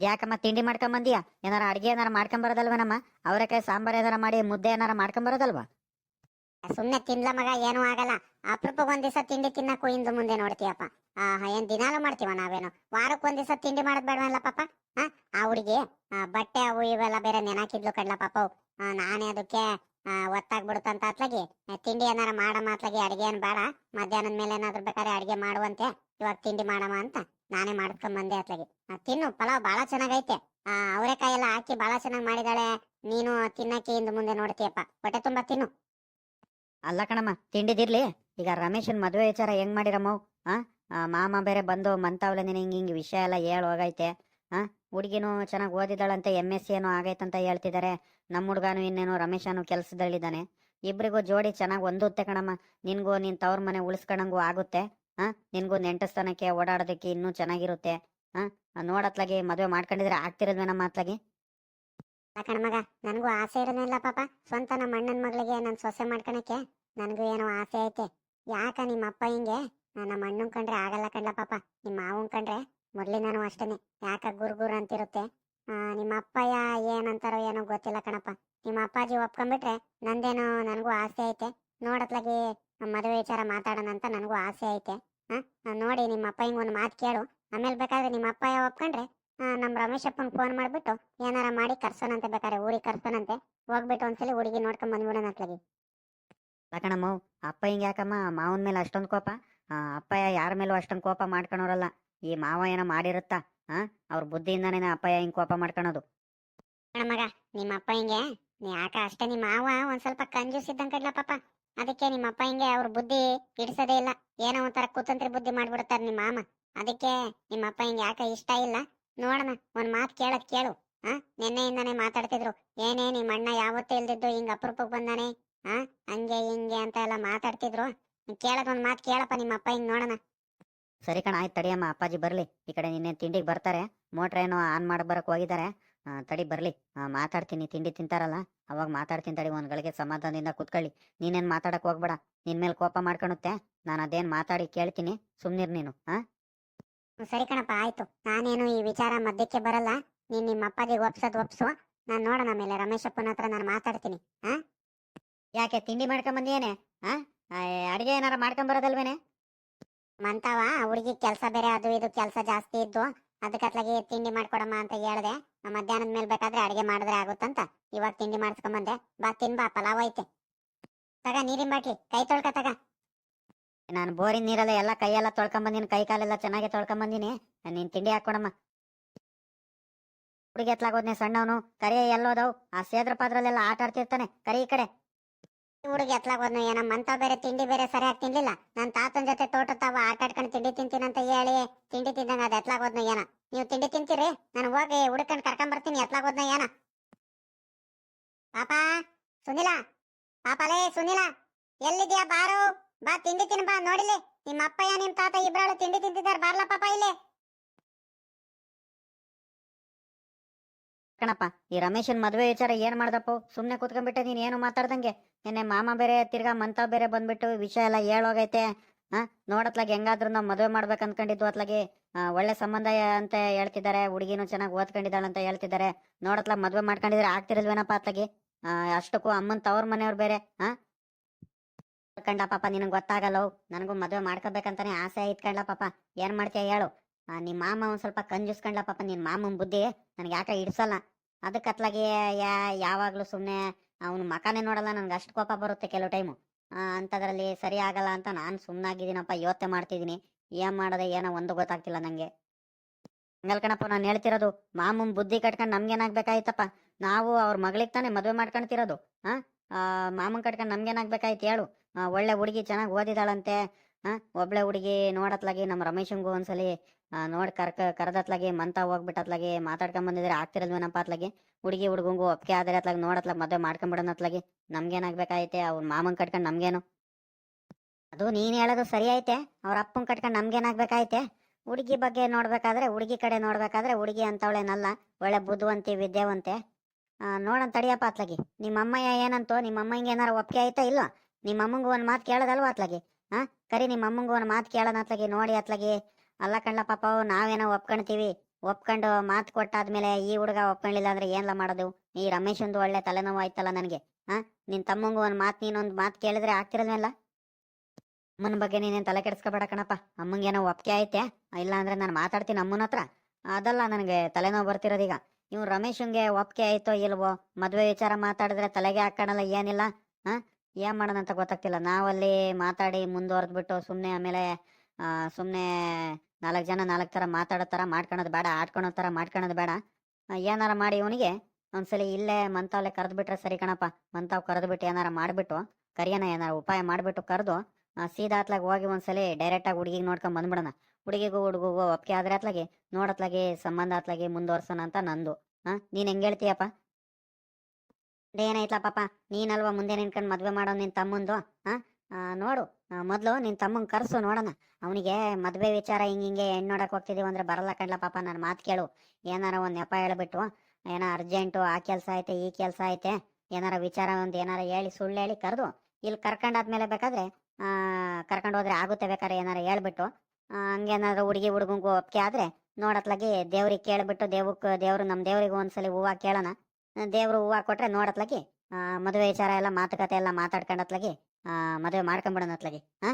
ಯಾಕಮ್ಮ ತಿಂಡಿ ಮಾಡ್ಕೊಂಬಂದಿಯಾ? ಏನಾರ ಅಡಿಗೆ ಏನಾರ ಮಾಡ್ಕೊಂಬರೋದಲ್ವೇನಮ್ಮ ಅವರೆಕಾಯಿ ಸಾಂಬಾರ್ ಏನಾರ ಮಾಡಿ ಮುದ್ದೆ ಏನಾರ ಮಾಡ್ಕೊಂಬರೋದಲ್ವಾ? ಸುಮ್ನೆ ತಿನ್ಲ ಮಗ, ಏನೂ ಆಗಲ್ಲ. ಅಪರೂಪಕ್ಕೆ ಒಂದ್ ದಿವಸ ತಿಂಡಿ ತಿನ್ನಕ್ಕೂ ಹಿಂದೆ ಮುಂದೆ ನೋಡ್ತೀಯಪ್ಪ. ಏನ್ ದಿನಾಲೂ ಮಾಡ್ತೀವ ನಾವೇನು? ವಾರಕ್ಕೆ ಒಂದ್ ದಿವಸ ತಿಂಡಿ ಮಾಡೋದ್ ಬೇಡವಲ್ಲ ಪಾಪ? ಆ ಹುಡುಗಿ ಬಟ್ಟೆ ಅವು ಇವೆಲ್ಲ ಬೇರೆ ನೆನಾಕಿದ್ಲು ಕಡ್ಲ ಪಾಪ ನಾನೇ ಅದಕ್ಕೆ ಒತ್ತಾಗ್ಬಿಡುತ್ತಂತ ಅತ್ಲಾಗಿ ತಿಂಡಿ ಏನಾರ ಮಾಡಮ್ಮ ಅತ್ಲಾಗಿ, ಅಡಿಗೆ ಏನ್ ಬೇಡ. ಮಧ್ಯಾಹ್ನದ ಮೇಲೆ ಏನಾದ್ರು ಬೇಕಾದ್ರೆ ಅಡಿಗೆ ಮಾಡುವಂತೆ. ಇವಾಗ ತಿಂಡಿ ಮಾಡಮ್ಮ ಅಂತ. ನಾನೇ ಮಾಡ್ಕೊಂಡ್ ಬಂದೆ ಅತ್ಲಾಗಿ ತಿನ್ನು, ಪಲಾವ್ ಬಹಳ ಚೆನ್ನಾಗೈತೆ. ಆ ಅವರೆಕಾಯಿ ಎಲ್ಲ ಹಾಕಿ ಬಹಳ ಚೆನ್ನಾಗಿ ಮಾಡಿದಾಳೆ. ನೀನು ತಿನ್ನಕ್ಕೆ ಹಿಂದೆ ಮುಂದೆ ನೋಡ್ತೀಯಪ್ಪ. ಹೊಟ್ಟೆ ತುಂಬಾ ತಿನ್ನು. ಅಲ್ಲ ಕಣಮ್ಮ, ತಿಂಡಿದಿರ್ಲಿ. ಈಗ ರಮೇಶನ್ ಮದುವೆ ವಿಚಾರ ಹೆಂಗ್ ಮಾಡಿರಮ್ಮವ್ ಆ ಮಾಮ ಬೇರೆ ಬಂದು ಮಂತಾವ್ಲೆ ನಿನ್ ಹಿಂಗ್ ಹಿಂಗ್ ವಿಷಯ ಎಲ್ಲ ಹೇಳ ಹೋಗೈತೆ. ಆ, ಹುಡುಗಿನೂ ಚೆನ್ನಾಗಿ ಓದಿದಾಳಂತೆ ಎಂ ಎಸ್ ಸಿ ಏನೋ ಆಗೈತಂತ ಹೇಳ್ತಿದ್ದಾರೆ ನಮ್ಮ ಹುಡ್ಗಾನು ಇನ್ನೇನು ರಮೇಶನು ಕೆಲ್ಸದಲ್ಲಿದ್ದಾನೆ. ಇಬ್ರಿಗೂ ಜೋಡಿ ಚೆನ್ನಾಗಿ ಹೊಂದುತ್ತೆ ಕಣಮ್ಮ. ನಿನ್ಗೂ ನಿನ್ ತವ್ರ ಮನೆ ಉಳಿಸ್ಕೊಂಡಂಗೂ ಆಗುತ್ತೆ. ಆ, ನಿನ್ಗೂ ನೆಂಟಸ್ಥಾನಕ್ಕೆ ಓಡಾಡೋದಕ್ಕೆ ಇನ್ನೂ ಚೆನ್ನಾಗಿರುತ್ತೆ. ಆ ನೋಡತ್ಲಾಗಿ ಮದುವೆ ಮಾಡ್ಕೊಂಡಿದ್ರೆ ಆಗ್ತಿರಲ್ವೇನಮ್ಮ ಅತ್ಲಾಗಿ? ಕಣ್ಮಗ ಮಗ, ನನಗೂ ಆಸೆ ಇರೋದಿಲ್ಲ ಪಾಪ. ಸ್ವಂತ ನಮ್ಮ ಅಣ್ಣನ ಮಗಳಿಗೆ ನಾನು ಸೊಸೆ ಮಾಡ್ಕೊಳಕ್ಕೆ ನನಗೂ ಏನೋ ಆಸೆ ಐತೆ. ಯಾಕ ನಿಮ್ಮ ಅಪ್ಪ ಹಿಂಗೆ? ನಾನು ನಮ್ಮ ಅಣ್ಣನ್ ಕಂಡ್ರೆ ಆಗಲ್ಲ ಕಣ್ಲ ಪಾಪ. ನಿಮ್ಮ ಮಾವನ್ ಕಂಡ್ರೆ ಮೊದ್ಲಿಂದಾನು ಅಷ್ಟೇನೆ. ಯಾಕ ಗುರು ಗುರು ಅಂತಿರುತ್ತೆ? ನಿಮ್ಮ ಅಪ್ಪಯ್ಯ ಏನಂತಾರೋ ಏನೋ ಗೊತ್ತಿಲ್ಲ ಕಣಪ್ಪ. ನಿಮ್ಮ ಅಪ್ಪಾಜಿ ಒಪ್ಕೊಂಡ್ಬಿಟ್ರೆ ನಂದೇನೋ ನನಗೂ ಆಸೆ ಐತೆ. ನೋಡತ್ಲಾಗಿ ಮದುವೆ ವಿಚಾರ ಮಾತಾಡೋಣ ಅಂತ ನನಗೂ ಆಸೆ ಐತೆ. ಹಾ? ನೋಡಿ ನಿಮ್ಮ ಅಪ್ಪ ಹಿಂಗೆ ಒಂದು ಮಾತು ಕೇಳು. ಆಮೇಲೆ ಬೇಕಾದ್ರೆ ನಿಮ್ಮ ಅಪ್ಪ ಯಾವ ಒಪ್ಕೊಂಡ್ರೆ ನಮ್ಮ ನಮ್ ರಮೇಶ್ ಅಪ್ಪನ್ ಫೋನ್ ಮಾಡಿಬಿಟ್ಟು ಏನಾರ ಮಾಡಿ ಕರ್ಸೋಣಂತೆ ಬೇಕಾದ್ರೆ ಊರಿಗೆ ಕರ್ಸೋಣಂತೆ. ಹೋಗ್ಬಿಟ್ಟು ಒಂದ್ಸಲಿ ಹುಡುಗಿ ನೋಡ್ಕೊಂಡು ಬಂದ್ಬಿಡೋಣ ಅತ್ಲಾಗಿ. ಲಕಣಮ್ಮ ಅಪ್ಪ ಹಿಂಗೆ ಯಾಕಮ್ಮ ಮಾವನ ಮೇಲೆ ಅಷ್ಟೊಂದು ಕೋಪ? ಅಪ್ಪ ಯಾರ ಮೇಲೂ ಅಷ್ಟೊಂದು ಕೋಪ ಮಾಡ್ಕೊಳೋರಲ್ಲ. ಈ ಮಾವ ಏನೋ ಮಾಡಿರುತ್ತಾ? ಆ ಅವ್ರ ಬುದ್ಧಿಯಿಂದನೇ ಅಪ್ಪಯ್ಯ ಹಿಂಗೆ ಕೋಪ ಮಾಡ್ಕೊಳೋದು. ಮಗ ನಿಮ್ಮ ಅಪ್ಪ ಹಿಂಗೆ ನೀ ಯಾಕ ಅಷ್ಟೇ ನಿಮ್ಮ ಮಾವ ಒಂದ್ ಸ್ವಲ್ಪ ಕಂಜೂಸ್ ಇದ್ದಂಗ್ ಕಡ್ಲ ಪಾಪ? ಅದಕ್ಕೆ ನಿಮ್ಮ ಅಪ್ಪ ಹಿಂಗೆ ಅವ್ರ ಬುದ್ಧಿ ಇಡ್ಸೋದೇ ಇಲ್ಲ. ಏನೋ ಒಂಥರ ಕುತಂತ್ರಿ ಬುದ್ಧಿ ಮಾಡ್ಬಿಡ್ತಾರೆ ನಿಮ್ಮ ಮಾಮ. ಅದಕ್ಕೆ ನಿಮ್ಮ ಅಪ್ಪ ಹಿಂಗೆ ಯಾಕೆ ಇಷ್ಟ ಇಲ್ಲ? ನೋಡೋಣ, ಒಂದ್ ಮಾತು ಕೇಳೋದ್ ಕೇಳು. ಹಾ ನಿನ್ನೆಯಿಂದಾನೆ ಮಾತಾಡ್ತಿದ್ರು. ಏನೇ ನಿಮ್ಮ ಅಣ್ಣ ಯಾವತ್ತೂ ಇಲ್ದಿದ್ದು ಹಿಂಗ್ ಅಪರೂಪಕ್ಕೆ ಬಂದಾನೆ? ಹಾ ಹಂಗೆ ಹಿಂಗೆ ಅಂತ ಎಲ್ಲ ಮಾತಾಡ್ತಿದ್ರು. ಕೇಳದ್ ಒಂದು ಮಾತು ಕೇಳಪ್ಪ ನಿಮ್ಮ ಅಪ್ಪ ಹಿಂಗ್ ನೋಡೋಣ. ಸರಿ ಕಣ, ಆಯ್ತು ತಡಿಯಮ್ಮ ಅಪ್ಪಾಜಿ ಬರಲಿ. ಈ ಕಡೆ ನಿನ್ನೆ ತಿಂಡಿಗೆ ಬರ್ತಾರೆ. ಮೋಟ್ರ್ ಏನೋ ಆನ್ ಮಾಡಿ ಬರಕ್ ಹೋಗಿದ್ದಾರೆ. ತಡಿ ಬರ್ಲಿ. ಆ, ಮಾತಾಡ್ತೀನಿ. ತಿಂಡಿ ತಿಂತಾರಲ್ಲ? ಅವಾಗ ಮಾತಾಡ್ತೀನಿ ತಡಿ. ಒಂದ್ ಗಳಿಗೆ ಸಮಾಧಾನದಿಂದ ಕುತ್ಕೊಳ್ಳಿ. ನೀನೇನ್ ಮಾತಾಡಕ್ ಹೋಗ್ಬೇಡ. ನಿನ್ ಮೇಲೆ ಕೋಪ ಮಾಡ್ಕೊಳುತ್ತೆ ನಾನು ಅದೇನ್ ಮಾತಾಡಿ ಕೇಳ್ತೀನಿ. ಸುಮ್ನಿರ್ ನೀನು ಹಾ ಸರಿ ಕಣಪ್ಪ ಆಯ್ತು. ನಾನೇನು ಈ ವಿಚಾರ ಮಧ್ಯಕ್ಕೆ ಬರಲ್ಲ. ನೀನ್ ನಿಮ್ಮ ಅಪ್ಪಾಜಿಗೆ ಒಪ್ಸೋದ್ ಒಪ್ಸು. ನಾನ್ ನೋಡೋಣ ಆಮೇಲೆ ರಮೇಶಪ್ಪನ ಹತ್ರ ನಾನು ಮಾತಾಡ್ತೀನಿ ಯಾಕೆ ತಿಂಡಿ ಮಾಡ್ಕೊಂಡ್ ಬಂದಿಯೇನೆ ಹಾ ಅಡಿಗೆ ಏನಾರ ಮಾಡ್ಕೊಂಡ್ ಬರೋದಲ್ವೇನೆ ಮಂತಾವ ಹುಡುಗಿ ಕೆಲಸ ಬೇರೆ ಅದು ಇದು ಕೆಲಸ ಜಾಸ್ತಿ ಇದ್ದು. ಅದಕ್ಕತ್ಲಾಗಿ ತಿಂಡಿ ಮಾಡ್ಕೊಡಮ್ಮ ಅಂತ ಹೇಳ್ದೆ. ಮಧ್ಯಾಹ್ನದ ಮೇಲೆ ಬೇಕಾದ್ರೆ ಅಡಿಗೆ ಮಾಡಿದ್ರೆ ಆಗುತ್ತಂತ. ಇವಾಗ ತಿಂಡಿ ಮಾಡಿಸ್ಕೊಂಬಂದೆ. ಬಾ ತಿನ್ ಬಾ ಪಲಾವ್ ಐತೆ. ತಗ, ನೀರಿನ ಬಾಟ್ಲಿ. ಕೈ ತೊಳ್ಕ ತಗ. ನಾನು ಬೋರಿನ ನೀರಲ್ಲ ಎಲ್ಲ ಕೈಯೆಲ್ಲ ತೊಳ್ಕೊಂಬಂದಿನಿ, ಕೈ ಕಾಲೆಲ್ಲ ಚೆನ್ನಾಗಿ ತೊಳ್ಕೊಂಬಂದಿನಿ. ನೀನ್ ತಿಂಡಿ ಹಾಕೊಡಮ್ಮ ಹುಡುಗಿ ಎತ್ಲಾಗೋದ್ನೆ ಸಣ್ಣವನು. ಕರಿ ಎಲ್ಲೋದವು. ಆ ಸೇದ್ರ ಪಾತ್ರಲ್ಲೆಲ್ಲ ಆಟ ಆಡ್ತಿರ್ತಾನೆ, ಕರಿ ಈ ಕಡೆ. ಹುಡುಗಿ ಎತ್ಲಾಗ ಏನಮ್ಮ ಅಂತ ಬೇರೆ, ತಿಂಡಿ ಬೇರೆ ಸರಿಯಾಗಿ ತಿನ್ಲಿಲ್ಲ. ನನ್ ತಾತನ ಜೊತೆ ತೋಟ ತಾವ ಆಟ ಆಡ್ಕೊಂಡು ತಿಂಡಿ ತಿಂತೀನಂತ ಹೇಳಿ ತಿಂಡಿ ತಿಂದಂಗ ಅದು ಎತ್ಲಾಗ ಹೋದ್ನು ಏನ. ನೀವು ತಿಂಡಿ ತಿಂತೀರಿ? ನಾನು ಹೋಗಿ ಹುಡುಕಂಡ್ ಕರ್ಕೊಂಡ್ ಬರ್ತೀನಿ, ಎತ್ಲಾಗ ಹೋದ್ನ ಏನ. ಪಾಪ, ಸುನಿಲ ಪಾಪಲೇ ಸುನಿಲ, ಎಲ್ಲಿದ್ಯಾ ಬಾರು? ಬಾ, ತಿಂಡಿ ತಿನ್, ಬಾ ನೋಡಿಲಿ ನಿಮ್ಮ ಅಪ್ಪಯ್ಯ ನಿಮ್ ತಾತ ಇಬ್ರಾಳು ತಿಂಡಿ ತಿಂತಿದ್ದಾರೆ, ಬಾರ್ಲ ಪಾಪ ಇಲ್ಲಿ. ಕಣಪ್ಪ, ಈ ರಮೇಶನ್ ಮದ್ವೆ ವಿಚಾರ ಏನ್ ಮಾಡ್ದಪ್ಪ? ಸುಮ್ನೆ ಕುತ್ಕೊಂಡ್ಬಿಟ್ಟೆ, ನೀನ್ ಏನು ಮಾತಾಡ್ದಂಗೆ? ನಿನ್ನೆ ಮಾಮ ಬೇರೆ ತಿರ್ಗಾ ಮಂತ ಬೇರೆ ಬಂದ್ಬಿಟ್ಟು ವಿಷಯ ಎಲ್ಲ ಹೇಳೋಗೈತೆ ಹಾ ನೋಡತ್ಲಾಗ ಹೆಂಗಾದ್ರೂ ನಾವ್ ಮದ್ವೆ ಮಾಡ್ಬೇಕು ಅನ್ಕೊಂಡಿದ್ದು ಅತ್ಲಾಗಿ. ಒಳ್ಳೆ ಸಂಬಂಧ ಅಂತ ಹೇಳ್ತಿದ್ದಾರೆ, ಹುಡುಗಿನೂ ಚೆನ್ನಾಗಿ ಓದ್ಕೊಂಡಿದ್ದಾಳೆ ಅಂತ ಹೇಳ್ತಿದ್ದಾರೆ. ನೋಡತ್ಲಾಗ ಮದ್ವೆ ಮಾಡ್ಕೊಂಡಿದ್ರೆ ಆಗ್ತಿರಲ್ವೇನಪ್ಪ ಅತ್ಲಾಗಿ? ಅಷ್ಟಕ್ಕೂ ಅಮ್ಮನ್ ತವ್ರ ಮನೆಯವ್ರು ಬೇರೆ ಹಾ ಕಂಡ ಪಾಪ, ನಿನಗ್ ಗೊತ್ತಾಗಲ್ಲ? ನನಗೂ ಮದ್ವೆ ಮಾಡ್ಕೋಬೇಕಂತಾನೆ ಆಸೆ ಇತ್ಕಂಡ್ಲ ಪಾಪ. ಏನ್ ಮಾಡ್ತೀಯ ಹೇಳು. ಆ, ನಿಮ್ ಮಾಮ ಒಂದ್ ಸ್ವಲ್ಪ ಕಂಜೂಸ್ಕೊಂಡ್ಲ ಪಾಪ ನಿನ್ ಮಾಮನ್ ಬುದ್ಧಿ ನನಗೆ ಯಾಕೆ ಇಡ್ಸಲ್ಲ ಅದಕ್ಕೆ ಅತ್ಲಾಗಿ ಯಾ ಯಾವಾಗ್ಲೂ ಸುಮ್ಮನೆ ಅವನು ಮಕಾನೇ ನೋಡಲ್ಲ ನನಗೆ ಅಷ್ಟು ಕೋಪ ಬರುತ್ತೆ ಕೆಲವು ಟೈಮು. ಅಂಥದ್ರಲ್ಲಿ ಸರಿ ಆಗಲ್ಲ ಅಂತ ನಾನು ಸುಮ್ಮನಾಗಿದ್ದೀನಪ್ಪ ಯೋಚನೆ ಮಾಡ್ತಿದ್ದೀನಿ. ಏನ್ ಮಾಡೋದೆ ಏನೋ ಒಂದು ಗೊತ್ತಾಗ್ತಿಲ್ಲ ನಂಗೆ. ಹಂಗಲ್ ಕಣಪ್ಪ ನಾನು ಹೇಳ್ತಿರೋದು ಮಾಮನ್ ಬುದ್ಧಿ ಕಟ್ಕೊಂಡು ನಮ್ಗೇನಾಗ್ಬೇಕಾಯ್ತಪ್ಪ ನಾವು ಅವ್ರ ಮಗಳಿಗೆ ತಾನೇ ಮದುವೆ ಮಾಡ್ಕೊಳ್ತಿರೋದು ಹಾ ಮಾಮನ್ ಕಟ್ಕೊಂಡು ನಮ್ಗೇನಾಗ್ಬೇಕಾಯ್ತು ಹೇಳು. ಒಳ್ಳೆ ಹುಡುಗಿ ಚೆನ್ನಾಗಿ ಓದಿದಾಳಂತೆ ಹಾ ಒಬ್ಳೆ ಹುಡುಗಿ ನೋಡತ್ಲಾಗಿ ನಮ್ಮ ರಮೇಶಂಗೂ ಒಂದ್ಸಲಿ ಆ, ನೋಡ್ ಕರ್ಕ ಕರೆದತ್ಲಾಗಿ ಮಂತ ಹೋಗ್ಬಿಟ್ಟತ್ಲಾಗಿ ಮಾತಾಡ್ಕೊಂಡ್ ಬಂದಿದ್ರೆ ಆಗ್ತಿರಲ್ವೇನಪ್ಪ ಅತ್ಲಾಗಿ ಹುಡುಗಿ ಹುಡುಗಂಗು ಒಪ್ಪಿಗೆ ಆದರೆ ಅತ್ಲಾಗ ನೋಡತ್ಲಾಗ ಮದ್ವೆ ಮಾಡ್ಕೊಂಡ್ಬಿಡೋಣ ಅತ್ಲಾಗಿ. ನಮ್ಗೇನಾಗ್ಬೇಕಾಯ್ತೆ? ಅವ್ರ ಮಾಮನ್ ಕಟ್ಕೊಂಡ್ ನಮ್ಗೇನು? ಅದು ನೀನ್ ಹೇಳೋದು ಸರಿ ಐತೆ. ಅವ್ರ ಅಪ್ಪನ್ ಕಟ್ಕೊಂಡ್ ನಮ್ಗೇನಾಗ್ಬೇಕಾಯ್ತೆ? ಹುಡುಗಿ ಬಗ್ಗೆ ನೋಡ್ಬೇಕಾದ್ರೆ ಹುಡುಗಿ ಕಡೆ ನೋಡ್ಬೇಕಾದ್ರೆ ಹುಡುಗಿ ಅಂತವಳೇನಲ್ಲ ಒಳ್ಳೆ ಬುದ್ಧಿವಂತಿ ವಿದ್ಯಾವಂತೆ. ಆ, ನೋಡೋಣ ತಡಿಯಪ್ಪ ಅತ್ಲಾಗಿ. ನಿಮ್ಮ ಅಮ್ಮಯ್ಯ ಏನಂತೋ ನಿಮ್ಮ ಅಮ್ಮಂಗೆ ಏನಾರ ಒಪ್ಪಿಗೆ ಆಯ್ತಾ ಇಲ್ಲ ನಿಮ್ಮ ಅಮ್ಮಂಗೂ ಒಂದ್ ಮಾತು ಕೇಳೋದಲ್ವಾ ಅತ್ಲಾಗಿ? ಹಾ ಕರಿ ನಿಮ್ಮ ಅಮ್ಮಂಗೂ ಒಂದ್ ಮಾತು ಕೇಳೋಣ ಅತ್ಲಾಗಿ ನೋಡಿ ಅತ್ಲಾಗಿ. ಅಲ್ಲ ಕಣ್ಲ ಪಾಪ, ನಾವೇನೋ ಒಪ್ಕೊಂತೀವಿ ಒಪ್ಕೊಂಡು ಮಾತು ಕೊಟ್ಟಾದ್ಮೇಲೆ ಈ ಹುಡುಗ ಒಪ್ಕೊಂಡಿಲ್ಲ ಅಂದ್ರೆ ಏನ್ಲ ಮಾಡೋದು? ಈ ರಮೇಶಂದು ಒಳ್ಳೆ ತಲೆನೋವು ಆಯ್ತಲ್ಲ ನನಗೆ ಹಾ ನಿನ್ ತಮ್ಮಂಗೂ ಒಂದು ಮಾತು, ನೀನೊಂದು ಮಾತು ಕೇಳಿದ್ರೆ ಆಗ್ತಿರಲ್ವಲ್ಲ ಅಮ್ಮನ ಬಗ್ಗೆ ನೀನೇನು ತಲೆ ಕೆಡಿಸ್ಕೋಬೇಡ ಕಣಪ್ಪ. ಅಮ್ಮಂಗೇನೋ ಒಪ್ಪಿಗೆ ಐತೆ ಇಲ್ಲ ಅಂದ್ರೆ ನಾನು ಮಾತಾಡ್ತೀನಿ ಅಮ್ಮನ ಹತ್ರ. ಅದಲ್ಲ ನನಗೆ ತಲೆನೋವು ಬರ್ತಿರೋದೀಗ. ಇವ್ ರಮೇಶಂಗೆ ಒಪ್ಪಿಗೆ ಆಯ್ತೋ ಇಲ್ವೋ? ಮದುವೆ ವಿಚಾರ ಮಾತಾಡಿದ್ರೆ ತಲೆಗೆ ಹಾಕೋಣಲ್ಲ ಏನಿಲ್ಲ? ಹಾ ಏನ್ ಮಾಡೋಣ ಅಂತ ಗೊತ್ತಾಗ್ತಿಲ್ಲ. ನಾವಲ್ಲಿ ಮಾತಾಡಿ ಮುಂದುವರೆದ್ಬಿಟ್ಟು ಸುಮ್ಮನೆ ಆಮೇಲೆ ಸುಮ್ಮನೆ ನಾಲ್ಕು ಜನ ನಾಲ್ಕು ಥರ ಮಾತಾಡೋ ಥರ ಮಾಡ್ಕೊಳೋದು ಬೇಡ, ಆಡ್ಕೊಳೋ ಥರ ಮಾಡ್ಕೊಳೋದು ಬೇಡ. ಏನಾರ ಮಾಡಿ ಇವನಿಗೆ ಒಂದ್ಸಲಿ ಇಲ್ಲೇ ಮಂತಾವ್ಲೆ ಕರೆದು ಬಿಟ್ರೆ ಸರಿ ಕಣಪ್ಪ, ಮಂತಾವ್ ಕರೆದ್ಬಿಟ್ಟು ಏನಾರ ಮಾಡಿಬಿಟ್ಟು ಕರಿಯನ ಏನಾರ ಉಪಾಯ ಮಾಡಿಬಿಟ್ಟು ಕರೆದು ಸೀದಾ ಅತ್ಲಾಗ ಹೋಗಿ ಒಂದ್ಸಲಿ ಡೈರೆಕ್ಟಾಗಿ ಹುಡುಗಿಗೆ ನೋಡ್ಕೊಂಡ್ ಬಂದ್ಬಿಡೋಣ. ಹುಡುಗಿಗೂ ಹುಡುಗಿಗೂ ಒಪ್ಪಿಗೆ ಆದ್ರೆ ಅತ್ಲಾಗೆ ನೋಡತ್ಲಾಗೆ ಸಂಬಂಧ ಅತ್ಲಾಗೆ ಮುಂದುವರ್ಸೋಣ ಅಂತ ನಂದು. ಹಾ ನೀನ್ ಹೆಂಗ್ ಹೇಳ್ತೀಯಪ್ಪ? ಏನಾಯ್ತಲ್ಲ ಪಾಪ, ನೀನಲ್ವಾ ಮುಂದೆ ನಿನ್ಕೊಂಡು ಮದ್ವೆ ಮಾಡೋ ನಿನ್ ತಮ್ಮಂದು? ಹಾ ನೋಡು ಮೊದಲು ಮೊದ್ಲು ನಿನ್ ತಮ್ಮಂಗ್ ಕರ್ಸು ನೋಡೋಣ. ಅವನಿಗೆ ಮದುವೆ ವಿಚಾರ ಹಿಂಗ್ ಹಿಂಗೆ ಹೆಣ್ಣು ನೋಡಕ್ ಹೋಗ್ತಿದೀವಿ ಅಂದ್ರೆ ಬರಲ್ಲ ಕಣ್ಲ ಪಾಪ ನನ್ನ ಮಾತು ಕೇಳು. ಏನಾರ ಒಂದು ನೆಪ ಹೇಳ್ಬಿಟ್ಟು ಏನೋ ಅರ್ಜೆಂಟು ಆ ಕೆಲಸ ಐತೆ, ಈ ಕೆಲಸ ಐತೆ, ಏನಾರ ವಿಚಾರ ಒಂದು ಏನಾರ ಹೇಳಿ, ಸುಳ್ಳು ಹೇಳಿ ಕರೆದು ಇಲ್ಲಿ ಕರ್ಕೊಂಡಾದ್ಮೇಲೆ ಬೇಕಾದ್ರೆ ಕರ್ಕೊಂಡು ಹೋದ್ರೆ ಆಗುತ್ತೆ ಬೇಕಾದ್ರೆ ಏನಾರ ಹೇಳ್ಬಿಟ್ಟು ಹಂಗೇನಾದ್ರು ಹುಡುಗಿ ಹುಡುಗಂಗೂ ಒಪ್ಪಿಗೆ ಆದ್ರೆ, ನೋಡತ್ಲಾಗಿ ದೇವ್ರಿಗೆ ಕೇಳ್ಬಿಟ್ಟು ದೇವಕ್ಕೆ ದೇವ್ರು ನಮ್ಮ ದೇವ್ರಿಗೆ ಒಂದ್ಸಲಿ ಹೂವು ಕೇಳೋಣ. ದೇವ್ರು ಹೂವು ಕೊಟ್ರೆ ನೋಡತ್ಲಾಗಿ ಮದುವೆ ವಿಚಾರ ಎಲ್ಲ, ಮಾತುಕತೆ ಎಲ್ಲ ಮಾತಾಡ್ಕೊಂಡತ್ಲಾಗಿ ಮದುವೆ ಮಾಡ್ಕೊಂಬಿಡೋಣ ಅತ್ಲಾಗಿ ಹಾ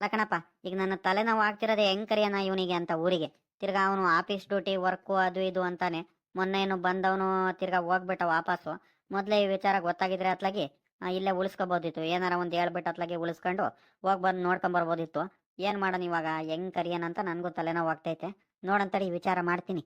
ಲಕ್ಕಣಪ್ಪ ಕಣಪ್ಪ, ಈಗ ನನ್ನ ತಲೆನೋವು ಆಗ್ತಿರೋದೇ ಹೆಂಗ್ ಕರಿಯೋಣ ಇವನಿಗೆ ಅಂತ ಊರಿಗೆ. ತಿರ್ಗಾ ಅವನು ಆಫೀಸ್ ಡ್ಯೂಟಿ, ವರ್ಕು ಅದು ಇದು ಅಂತಾನೆ. ಮೊನ್ನೆ ಏನು ಬಂದವನು ತಿರ್ಗಾ ಹೋಗ್ಬಿಟ್ಟ ವಾಪಸ್ಸು. ಮೊದಲೇ ಈ ವಿಚಾರ ಗೊತ್ತಾಗಿದ್ರೆ ಅತ್ಲಾಗಿ ಇಲ್ಲೇ ಉಳಿಸ್ಕೋಬೋದಿತ್ತು. ಏನಾರ ಒಂದು ಹೇಳ್ಬಿಟ್ಟು ಅತ್ಲಾಗೆ ಉಳಿಸ್ಕೊಂಡು ಹೋಗಿ ಬಂದು ನೋಡ್ಕೊಂಬರ್ಬೋದಿತ್ತು ಏನ್ ಮಾಡೋಣ ಇವಾಗ? ಹೆಂಗ್ ಕರಿಯೋಣ ಅಂತ ನನಗೂ ತಲೆನೋವು ಆಗ್ತೈತೆ. ನೋಡಂತಡಿ ವಿಚಾರ ಮಾಡ್ತೀನಿ.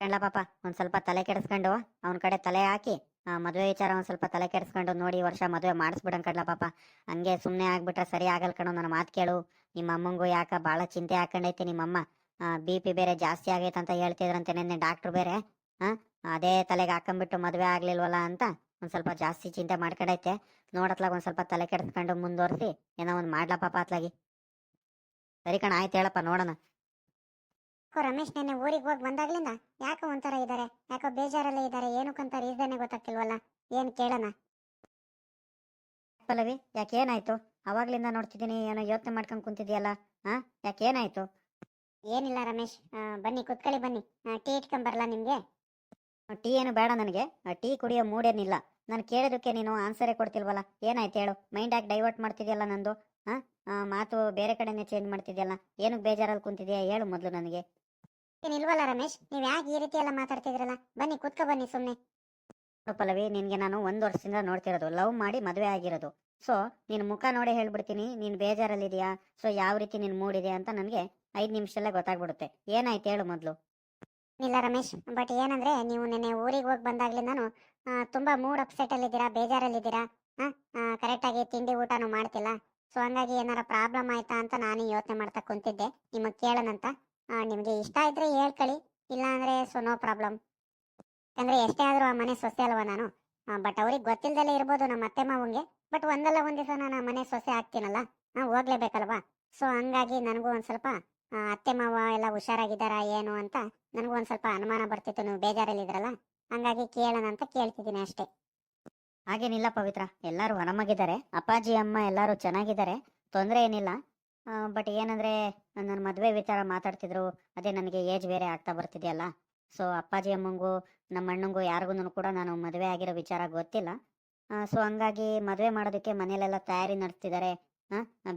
ಕಣ್ಲ ಪಾಪ, ಒಂದ್ ಸ್ವಲ್ಪ ತಲೆ ಕೆಡಿಸ್ಕೊಂಡು ಅವನ ಕಡೆ ತಲೆ ಹಾಕಿ ಮದ್ವೆ ವಿಚಾರ ಒಂದ್ ಸ್ವಲ್ಪ ತಲೆ ಕೆಡಿಸ್ಕೊಂಡು ನೋಡಿ ವರ್ಷ ಮದುವೆ ಮಾಡಿಸ್ಬಿಡಂಗ್ ಕಡ್ಲ ಪಾಪ. ಹಂಗೆ ಸುಮ್ಮನೆ ಆಗ್ಬಿಟ್ರೆ ಸರಿ ಆಗಲ್ ಕಣೋ, ನನ್ನ ಮಾತು ಕೇಳು. ನಿಮ್ಮ ಅಮ್ಮಂಗೂ ಯಾಕ ಭಾಳ ಚಿಂತೆ ಹಾಕೊಂಡೈತೆ ನಿಮ್ಮಮ್ಮ. ಬಿ ಪಿ ಬೇರೆ ಜಾಸ್ತಿ ಆಗೈತೆ ಅಂತ ಹೇಳ್ತಿದ್ರಂತೆ ನಿನ್ನೆ ಡಾಕ್ಟ್ರು ಬೇರೆ. ಹಾಂ ಅದೇ ತಲೆಗೆ ಹಾಕೊಂಬಿಟ್ಟು ಮದುವೆ ಆಗ್ಲಿಲ್ವಲ್ಲ ಅಂತ ಒಂದು ಸ್ವಲ್ಪ ಜಾಸ್ತಿ ಚಿಂತೆ ಮಾಡ್ಕೊಂಡೈತೆ. ನೋಡತ್ಲಾಗ ಒಂದು ಸ್ವಲ್ಪ ತಲೆ ಕೆಡಿಸ್ಕೊಂಡು ಮುಂದುವರ್ಸಿ ಏನೋ ಒಂದ್ ಮಾಡ್ಲಾ ಪಾಪ ಅತ್ಲಾಗಿ. ಸರಿ ಕಣ, ಆಯ್ತು ಹೇಳಪ್ಪ, ನೋಡೋಣ. ಓ ರಮೇಶ್ ನಿನ್ನೆ ಊರಿಗೆ ಹೋಗಿ ಬಂದಾಗ್ಲಿಂದ ಯಾಕೋ ಒಂಥರ ಇದ್ದಾರೆ ಯಾಕೋ ಬೇಜಾರಲ್ಲೇ ಇದ್ದಾರೆ ಏನಕ್ಕಂತ ರೀಸನ್ನೇ ಗೊತ್ತಾಗ್ತಿಲ್ವಲ್ಲ? ಏನು ಕೇಳೋಣ? ಪಲ್ಲವಿ ಯಾಕೆ ಏನಾಯ್ತು? ಅವಾಗ್ಲಿಂದ ನೋಡ್ತಿದ್ದೀನಿ ಏನೋ ಯೋಚನೆ ಮಾಡ್ಕೊಂಡು ಕುಂತಿದ್ಯಲ್ಲ ಹಾ ಯಾಕೆ ಏನಾಯ್ತು? ಏನಿಲ್ಲ ರಮೇಶ್ ಆ, ಬನ್ನಿ ಕುತ್ಕೊಳ್ಳಿ ಬನ್ನಿ. ಆ, ಟೀ ಇಟ್ಕೊಂಬರ್ಲಾ ನಿಮ್ಗೆ? ಟೀ ಏನು ಬೇಡ ನನಗೆ. ಟೀ ಕುಡಿಯೋ ಮೂಡೇನಿಲ್ಲ ನಾನು ಕೇಳೋದಕ್ಕೆ ನೀನು ಆನ್ಸರೇ ಕೊಡ್ತಿಲ್ವಲ್ಲ? ಏನಾಯ್ತು ಹೇಳು? ಮೈಂಡ್ ಯಾಕೆ ಡೈವರ್ಟ್ ಮಾಡ್ತಿದ್ಯಲ್ಲ ನಂದು? ಹಾ ಮಾತು ಬೇರೆ ಕಡೆನೇ ಚೇಂಜ್ ಮಾಡ್ತಿದ್ಯಲ್ಲ? ಏನಕ್ಕೆ ಬೇಜಾರಲ್ಲಿ ಕುಂತಿದ್ಯಾ? ಹೇಳು ಮೊದಲು ನನಗೆ. ಏನಿಲ್ವಲ್ಲ ರಮೇಶ್? ನೀವ್ ಯಾಕೆ ಈ ರೀತಿ ಎಲ್ಲ ಮಾತಾಡ್ತಿದ್ರಲ್ಲ? ಬನ್ನಿ ಕೂತ್ಕೊ ಬನ್ನಿ ಸುಮ್ನೆ. ನೋಡು ಪಲ್ಲವಿ ನಿನ್ಗೆ ನಾನು ಒಂದು ವರ್ಷದಿಂದ ನೋಡ್ತಿರೋದು. ಲವ್ ಮಾಡಿ ಮದುವೆ ಆಗಿರೋದು. ಸೊ ನಿನ್ನ ಮುಖ ನೋಡೇ ಹೇಳ್ಬಿಡ್ತೀನಿ. ನೀನು ಬೇಜಾರಲ್ಲಿದೆಯಾ? ಸೊ ಯಾವ ರೀತಿ ನಿನ್ ಇದೆ ಅಂತ ನನಗೆ ಐದು ನಿಮಿಷದಲ್ಲೇ ಗೊತ್ತಾಗ್ಬಿಡುತ್ತೆ. ಏನಾಯ್ತು ಹೇಳು ಮೊದಲು. ಇಲ್ಲ ರಮೇಶ್ ಬಟ್ ಏನಂದ್ರೆ ನೀವು ನಿನ್ನೆ ಊರಿಗೆ ಹೋಗಿ ಬಂದಾಗ್ಲಿಂದಾನು ತುಂಬಾ ಮೂಡ್ ಅಪ್ಸೆಟ್ ಅಲ್ಲಿದ್ದೀರಾ ಬೇಜಾರಲ್ಲಿದ್ದೀರಾ ಕರೆಕ್ಟ್ ಆಗಿ ತಿಂಡಿ ಊಟನೂ ಮಾಡ್ತಿಲ್ಲ. ಸೊ ಹಂಗಾಗಿ ಏನಾರ ಪ್ರಾಬ್ಲಮ್ ಆಯ್ತಾ ಅಂತ ನಾನು ಯೋಚನೆ ಮಾಡ್ತಾ ಕುಂತಿದ್ದೆ. ನಿಮಗೆ ಕೇಳೋಣಂತ. ಆ, ನಿಮ್ಗೆ ಇಷ್ಟ ಇದ್ರೆ ಹೇಳ್ಕೊಳ್ಳಿ ಇಲ್ಲ ಅಂದರೆ ಸೊ ನೋ ಪ್ರಾಬ್ಲಮ್ ಯಾಕಂದ್ರೆ ಎಷ್ಟೇ ಆದ್ರೂ ಆ ಮನೆ ಸೊಸೆ ಅಲ್ವಾ ನಾನು? ಬಟ್ ಅವ್ರಿಗೆ ಗೊತ್ತಿಲ್ಲದಲ್ಲೇ ಇರ್ಬೋದು ನಮ್ಮ ಅತ್ತೆ ಮಾವಂಗೆ. ಬಟ್ ಒಂದಲ್ಲ ಒಂದ್ ದಿವಸ ನಾನು ಆ ಮನೆ ಸೊಸೆ ಆಗ್ತೀನಲ್ಲ? ನಾವು ಹೋಗ್ಲೇಬೇಕಲ್ವಾ? ಸೊ ಹಂಗಾಗಿ ನನಗೂ ಒಂದು ಸ್ವಲ್ಪ ಅತ್ತೆ ಮಾವ ಎಲ್ಲ ಹುಷಾರಾಗಿದ್ದಾರಾ ಏನು ಅಂತ ನನಗೂ ಒಂದು ಸ್ವಲ್ಪ ಅನುಮಾನ ಬರ್ತಿತ್ತು. ನೀವು ಬೇಜಾರಲ್ಲಿದ್ರಲ್ಲ ಹಂಗಾಗಿ ಕೇಳೋಣ ಅಂತ ಕೇಳ್ತಿದ್ದೀನಿ ಅಷ್ಟೇ. ಹಾಗೇನಿಲ್ಲ ಪವಿತ್ರ. ಎಲ್ಲರೂ ಆರಾಮಾಗಿದ್ದಾರೆ. ಅಪ್ಪಾಜಿ, ಅಮ್ಮ ಎಲ್ಲರೂ ಚೆನ್ನಾಗಿದ್ದಾರೆ. ತೊಂದರೆ ಏನಿಲ್ಲ. ಬಟ್ ಏನಂದ್ರೆ ನನ್ನ ಮದುವೆ ವಿಚಾರ ಮಾತಾಡ್ತಿದ್ರು, ಅದೇ ನನಗೆ ಏಜ್ ಬೇರೆ ಆಗ್ತಾ ಬರ್ತಿದೆಯಲ್ಲ. ಸೊ ಅಪ್ಪಾಜಿ ಅಮ್ಮಂಗೂ ನಮ್ಮ ಅಣ್ಣಂಗೂ ಯಾರಿಗೂ ಕೂಡ ನಾನು ಮದುವೆ ಆಗಿರೋ ವಿಚಾರ ಗೊತ್ತಿಲ್ಲ. ಸೊ ಹಂಗಾಗಿ ಮದುವೆ ಮಾಡೋದಕ್ಕೆ ಮನೇಲೆಲ್ಲ ತಯಾರಿ ನಡೆಸ್ತಿದ್ದಾರೆ.